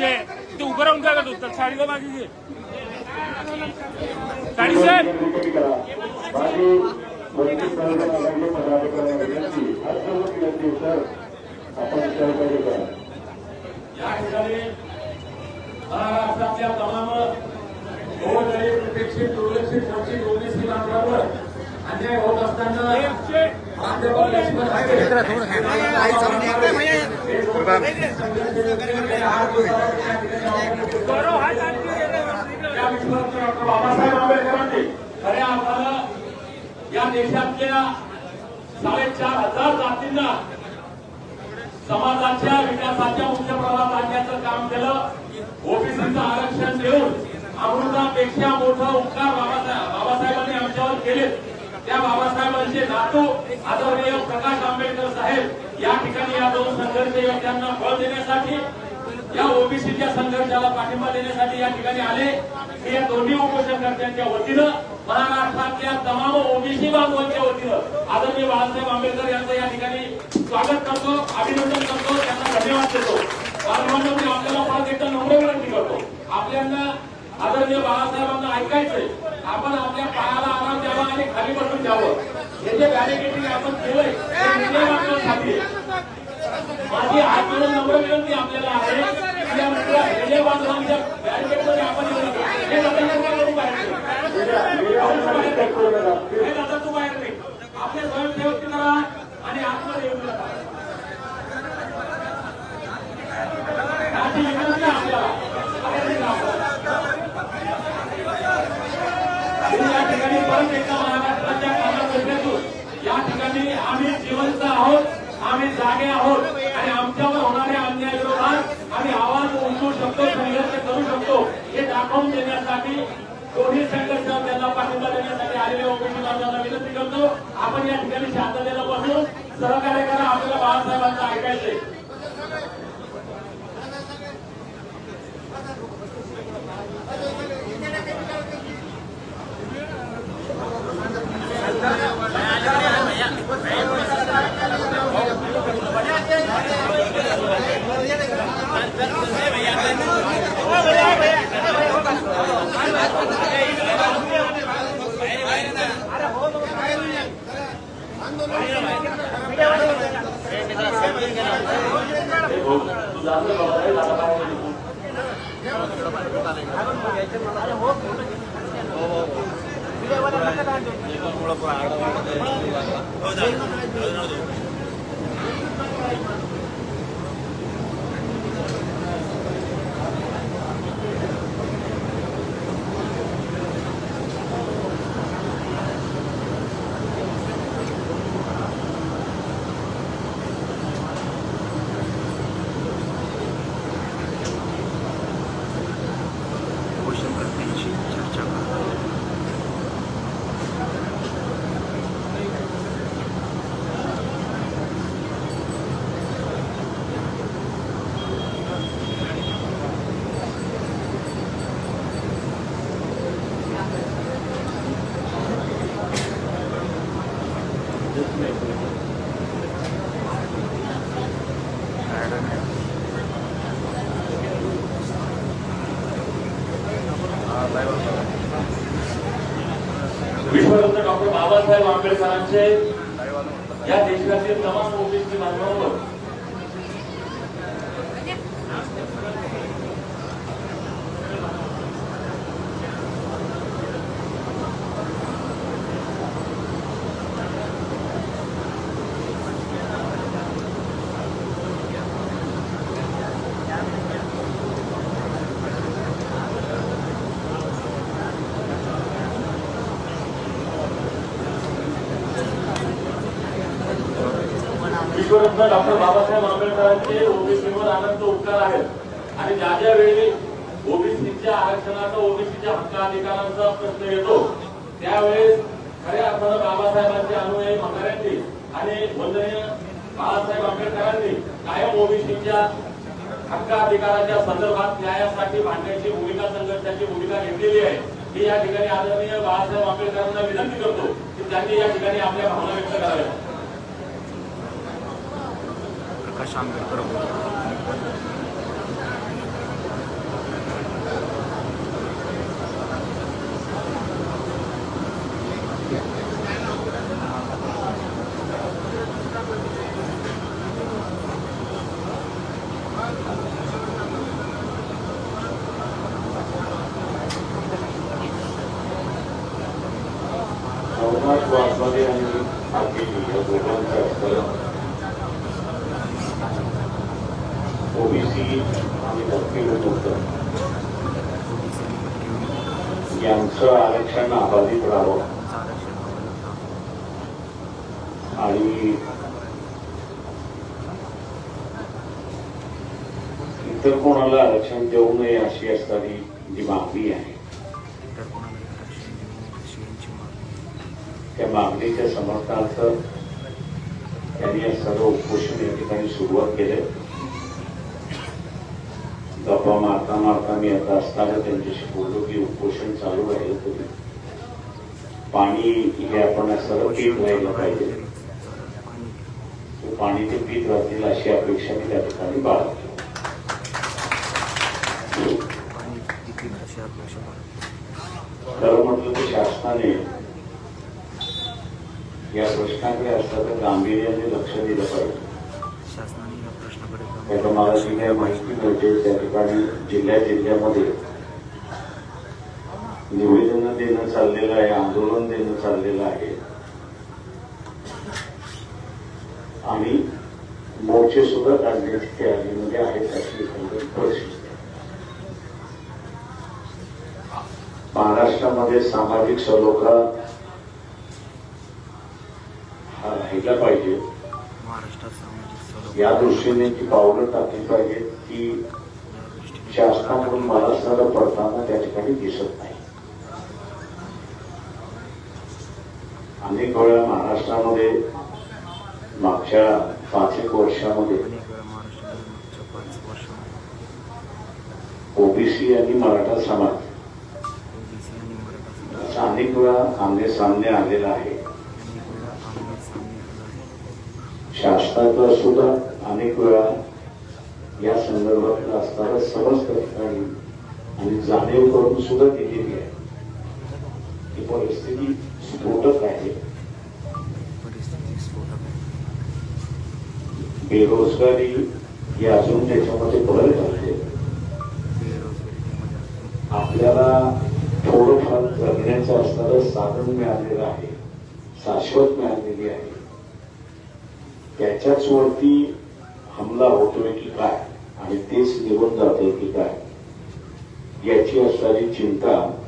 एफचे ते उभं राहून काय करतो साडीला मागे घे साडी साहेब सर या ठिकाणी महाराष्ट्रातल्या तमाम गोरगरीब उपेक्षित दुर्लक्षित वंचित ओबीसी बांधवांवर अन्याय होत असताना लक्ष्मण हाके या बाबासाहेब आंबेडकरांनी खऱ्या अर्थानं या देशातल्या साडेचार हजार जातींना समाजाच्या विकासाच्या उच्च प्रवाहात आणण्याचं काम केलं ओबीसीचं आरक्षण देऊन अमृतापेक्षा मोठा उपकार बाबासाहेब बाबासाहेबांनी आमच्यावर केले त्या बाबासाहेबांचे नातू आदरणीय प्रकाश आंबेडकर साहेब या ठिकाणी या दोन संघर्ष योद्ध्यांना बळ देण्यासाठी या ओबीसीच्या संघर्षाला पाठिंबा देण्यासाठी या ठिकाणी आले. मी या दोन्ही उपोषणकर्त्यांच्या वतीनं महाराष्ट्रातल्या तमाम ओबीसी बांधवांच्या वतीनं आदरणीय बाळासाहेब आंबेडकर यांचं या ठिकाणी स्वागत करतो अभिनंदन करतो त्यांना धन्यवाद देतो. बालमान्य आपल्याला परत एकदा नम्र विनंती करतो आपल्याला आदरणीय बाळासाहेबांना ऐकायचंय आपण आपल्या पायाला आराम द्यावा आणि खाली बसून द्यावं हे जे बॅरिकेटिंग आपण केलंय ते विजय वाटण्यासाठी आहे. माझी हात जोडून नम्र विनंती आपल्याला आहे. की या मुद्रा बांधवांच्या बॅरिकेडमध्ये आपण येऊ हे दादा बाहेर? हे दादा तू बाहेर आपले स्वयंसेवक करा आणि आतमध्ये येऊ नका. विनंती आहे आपल्याला. या ठिकाणी परत एकदा महाराष्ट्राच्या कानाकोपऱ्यातून या ठिकाणी आम्ही जिवंत आहोत. आम्ही जागे आहोत. आणि आमच्यावर होणाऱ्या अन्यायाविरोधात आम्ही आवाज उंचू शकतो संघर्ष करू शकतो. हे दाखवून देण्यासाठी दोन्ही संघर्ष त्यांना पाठिंबा देण्यासाठी आलेल्या ओबीसी बांधवांना विनंती करतो. आपण या ಹೌದಾ ಹೌದು बाबासाहेब आंबेडकरांचे या देशातील तमाम गोष्टींची बांधवांवर विश्वरत्न डॉक्टर बाबासाहेब आंबेडकरांचे ओबीसीवर अनंत उपकार आहेत. आणि ज्या ज्या वेळी ओबीसीच्या आरक्षणाचा ओबीसीच्या हक्क अधिकारांचा प्रश्न येतो त्यावेळेस खऱ्या अर्थानं बाबासाहेबांचे अनुयायी म्हाताऱ्यांनी आणि वंदनीय बाळासाहेब आंबेडकरांनी कायम ओबीसीच्या हक्क अधिकाराच्या संदर्भात न्यायासाठी भांडण्याची भूमिका संघर्षाची भूमिका घेतलेली आहे. मी या ठिकाणी आदरणीय बाळासाहेब आंबेडकरांना विनंती करतो की त्यांनी या ठिकाणी आपल्या भावना व्यक्त कराव्या प्रकाश आंबेडकर होते? आणि ओबीसी आणि धर्तीय होतं यांचं आरक्षण अबाधित राहावं आणि इतर कोणाला आरक्षण देऊ नये अशी असणारी जी मागणी आहे त्या मागणीच्या समर्थनार्थ त्यांनी सर्व उपोषण या ठिकाणी सुरुवात केले गप्पा मारता मारता मी आता असताना त्यांच्याशी बोललो की उपोषण चालू राहिलं तरी पाणी हे आपण सर्व पीत राहिलं पाहिजे. पाणी ते पीत राहतील अशी अपेक्षा मी त्या ठिकाणी बाळगतो. खरं म्हटलं तर शासनाने या प्रश्नाकडे असताना गांभीर्याने लक्ष दिलं पाहिजे. शासनाने मला जी काही माहिती मिळते त्या ठिकाणी जिल्ह्या जिल्ह्यामध्ये निवेदन देणं चाललेलं आहे आंदोलन देणं चाललेलं आहे. आणि मोर्चे सुद्धा काढण्याची तयारीमध्ये म्हणजे आहेत अशी एकंदरीत परिस्थिती. महाराष्ट्रामध्ये सामाजिक सलोखा या दृष्टीने जी पावलं टाकली पाहिजेत ती शासनाकडून महाराष्ट्राला पडताना त्या ठिकाणी दिसत नाही. अनेक वेळा महाराष्ट्रामध्ये मागच्या पाच एक वर्षामध्ये ओबीसी आणि मराठा समाज अनेक वेळा आमने सामने आलेला आहे आहे. शासनाचा सुद्धा अनेक वेळा या संदर्भातलं असणारा समज त्या ठिकाणी आणि जाणीव करून सुद्धा दिलेली आहे. ही परिस्थिती स्फोटक आहे. आहे. बेरोजगारी ही अजून त्याच्यामध्ये भर घालते बेरोजगारीमध्ये अजून आपल्याला थोडंफार जगण्याचं असणारं साधन मिळालेलं आहे. शाश्वत मिळालेली आहे. त्याच्याच वरती हमला होतोय की काय? आणि तेच निघून जाते की काय? याची असणारी चिंता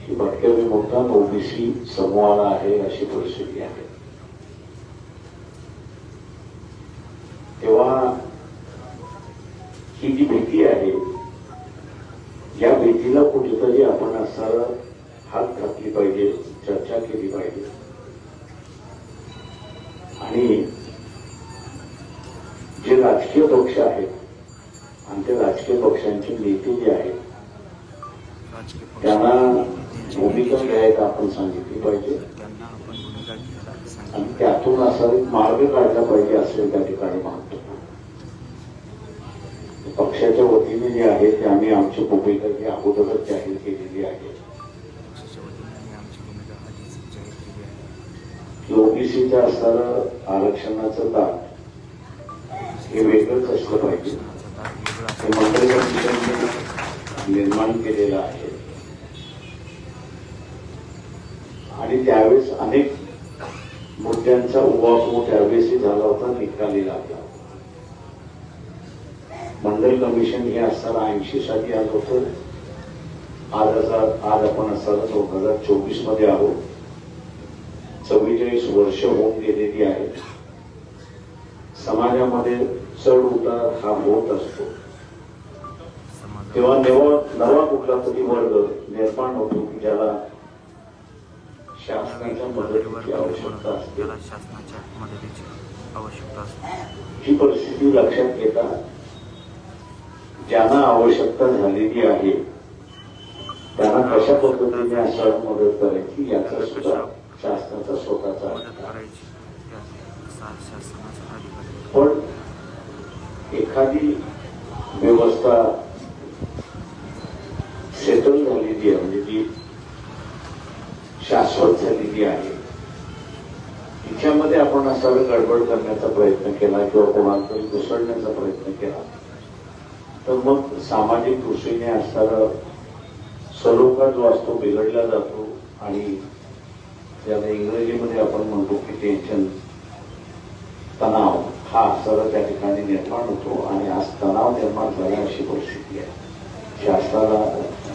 ही भटक्या मोठा ओबीसी समूहाला आहे अशी परिस्थिती आहे. तेव्हा ही जी भीती आहे या भीतीला कुठेतरी राजकीय पक्ष आहेत. आणि ते राजकीय पक्षांचे नेते जे आहेत त्यांना भूमिका घ्यायला आपण सांगितली पाहिजे? आणि त्यातून असा एक मार्ग काढला पाहिजे असं त्या ठिकाणी मागतो. पक्षाच्या वतीने जे आहे ते आम्ही आमची भूमिका ही अगोदरच जाहीर केलेली आहे. पक्षाच्या वतीने आम्ही आमची भूमिका आधीच जाहीर केली आहे की ओबीसीचं असणारं आरक्षणाचं दाब हे वेगळंच असलं पाहिजे? हे मंडळ निर्माण केलेलं आहे. आणि त्यावेळेस अनेक मुद्द्यांचा उवापोह त्यावेळेसही झाला होता निकाली लागला मंडल कमिशन हे असताना ऐंशी साली आलं होतं. आज हजार आज आपण असताना दोन हजार चोवीसमध्ये आहोत. चव्वेचाळीस वर्ष होऊन गेलेली आहेत. समाजामध्ये चढ उतार हा होत असतो. तेव्हा नवा नवा कुठला तरी वर्ग निर्माण होतो की ज्याला शासनाच्या मदतीची आवश्यकता असते. ही परिस्थिती लक्षात घेता ज्यांना आवश्यकता झालेली आहे त्यांना कशा पद्धतीने असं मदत करायची याचा सुद्धा शासनाचा स्वतःचा. पण एखादी व्यवस्था सेटल झालेली आहे म्हणजे ती शाश्वत झालेली आहे. तिच्यामध्ये आपण असं गडबड करण्याचा प्रयत्न केला किंवा कोणाकडे घुसळण्याचा प्रयत्न केला तर मग सामाजिक दृष्टीने असणारा सलोखा जो असतो बिघडला जातो आणि ज्याला इंग्रजीमध्ये आपण म्हणतो की टेन्शन तणाव. हा सर्व त्या ठिकाणी निर्माण होतो आणि आज तणाव निर्माण झाला अशी परिस्थिती आहे. शासनाला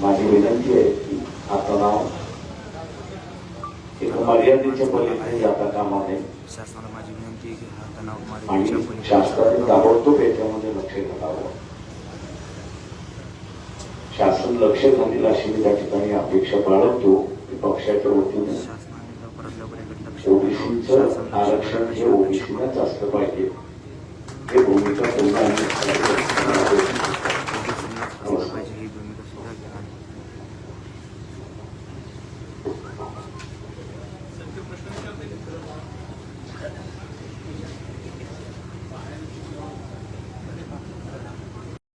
माझी विनंती आहे की हा तणाव एक मर्यादेच्या पलीकडे जाता कामा नये शासनाला माझी विनंती आहे की हा तणाव आणि शासनाने ताबडतोब याच्यामध्ये लक्ष घालावं. शासन लक्ष घालील अशी मी त्या ठिकाणी अपेक्षा बाळगतो की पक्षाच्या वतीने ओबीसीचं आरक्षण हे लक्ष ओबीसीनंच असलं पाहिजे. हे भूमिका पुन्हा आम्ही असलं पाहिजे ही भूमिका सुद्धा